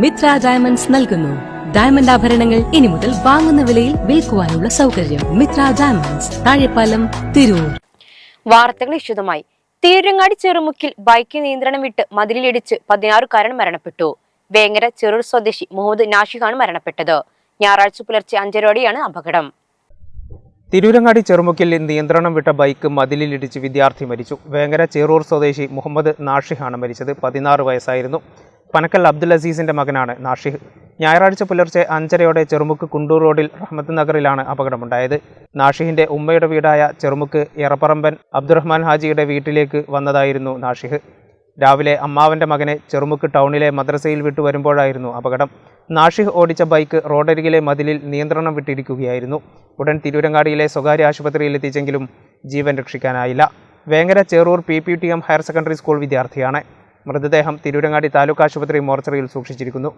Mitra diamonds നൽകുന്നു. Diamond ആഭരണങ്ങൾ ഇനി മുതൽ വാങ്ങുന്ന വിലയിൽ വിൽക്കുവാനുള്ള സൗകര്യം മിത്ര ഡയമണ്ട്സ് താഴെപ്പാലം തിരൂർ. വാർത്തകൾ വിശദമായി. തീരങ്ങാടി ചെറുമുക്കിൽ ബൈക്ക് നിയന്ത്രണം വിട്ട് മതിലിലിടിച്ച് പതിനാറുകാരൻ മരണപ്പെട്ടു. വേങ്ങര ചെറൂർ സ്വദേശി മുഹമ്മദ് നാഷിഖാണ് മരണപ്പെട്ടത്. ഞായറാഴ്ച പുലർച്ചെ അഞ്ചരോടെയാണ് അപകടം. തിരൂരങ്ങാടി ചെറുമുക്കിൽ നിയന്ത്രണം വിട്ട ബൈക്ക് മതിലിലിടിച്ച് വിദ്യാർത്ഥി മരിച്ചു. വേങ്ങര ചേറൂർ സ്വദേശി മുഹമ്മദ് നാഷിഖാണ് മരിച്ചത്. പതിനാറ് വയസ്സായിരുന്നു. പനക്കൽ അബ്ദുൽ അസീസിന്റെ മകനാണ് നാഷിഹ്. ഞായറാഴ്ച പുലർച്ചെ അഞ്ചരയോടെ ചെറുമുക്ക് കുണ്ടൂർ റോഡിൽ റഹ്മത്ത് നഗറിലാണ് അപകടമുണ്ടായത്. നാഷിഹിന്റെ ഉമ്മയുടെ വീടായ ചെറുമുക്ക് എറപ്പറമ്പൻ അബ്ദുറഹ്മാൻ ഹാജിയുടെ വീട്ടിലേക്ക് വന്നതായിരുന്നു നാഷിഹ്. രാവിലെ അമ്മാവന്റെ മകനെ ചെറുമുക്ക് ടൗണിലെ മദ്രസയിൽ വിട്ടു വരുമ്പോഴായിരുന്നു അപകടം. നാഷിഹ് ഓടിച്ച ബൈക്ക് റോഡരികിലെ മതിലിൽ നിയന്ത്രണം വിട്ടിരിക്കുകയായിരുന്നു. ഉടൻ തിരൂരങ്ങാടിയിലെ സ്വകാര്യ ആശുപത്രിയിൽ എത്തിച്ചെങ്കിലും ജീവൻ രക്ഷിക്കാനായില്ല. Vengara Cherur P P T M higher secondary school വിദ്യാർത്ഥിയാണ്. മൃതദേഹം തിരൂരങ്ങാടി താലൂക്ക് ആശുപത്രി മോർച്ചറിയിൽ സൂക്ഷിച്ചിരിക്കുന്നു